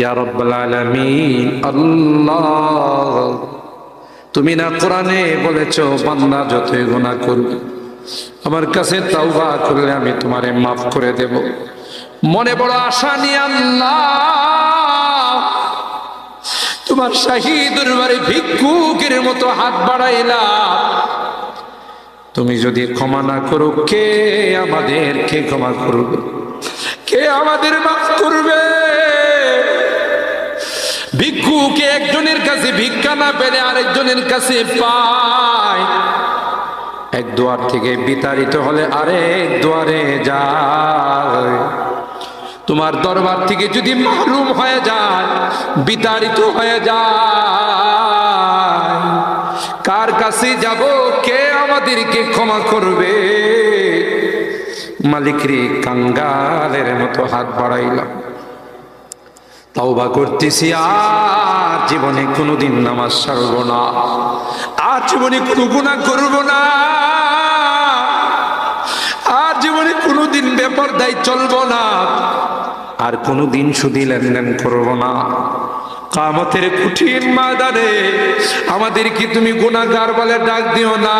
ইয়া রব্বাল আলামিন, আল্লাহ। তুমি না কোরআনে বলেছ, বান্দা যতই গুনাহ করবে আমার কাছে তাওবা করলে আমি তোমারে মাফ করে দেব। মনে বড় আশা নিয়ে আল্লাহ, তোমার শাহী দরবারে ভিক্ষুকের মতো হাত বাড়াইলাম তুমি যদি ক্ষমা না করো, কে আমাদের কে ক্ষমা করবে? কে আমাদের মাফ করবে? ভিক্ষুকে একজনের কাছে ভিক্ষা না পেলে আরেকজনের কাছে পায়। এক দুয়ার থেকে বিতাড়িত হলে আরেক দুয়ারে যায়। তোমার দরবার থেকে যদি মাহরুম হয়ে যায়, বিতাড়িত হয়ে যায়। কার কাছে যাব, কে আমাদেরকে ক্ষমা করবে? মালিক রে কাঙ্গালের মতো হাত বাড়াইলাম। তাওবা করতেছি, আর জীবনে কোনোদিন নামাজ ছাড়ব না। আর জীবনে কোনো গুণা করব না। আর জীবনে কোনোদিন ব্যাপার দায় চলবো না। আর কোনোদিন সুদি লেনদেন করব না। কামতের কঠিন ময়দানে আমাদের কি তুমি গুণাগার বলে ডাক দিও না।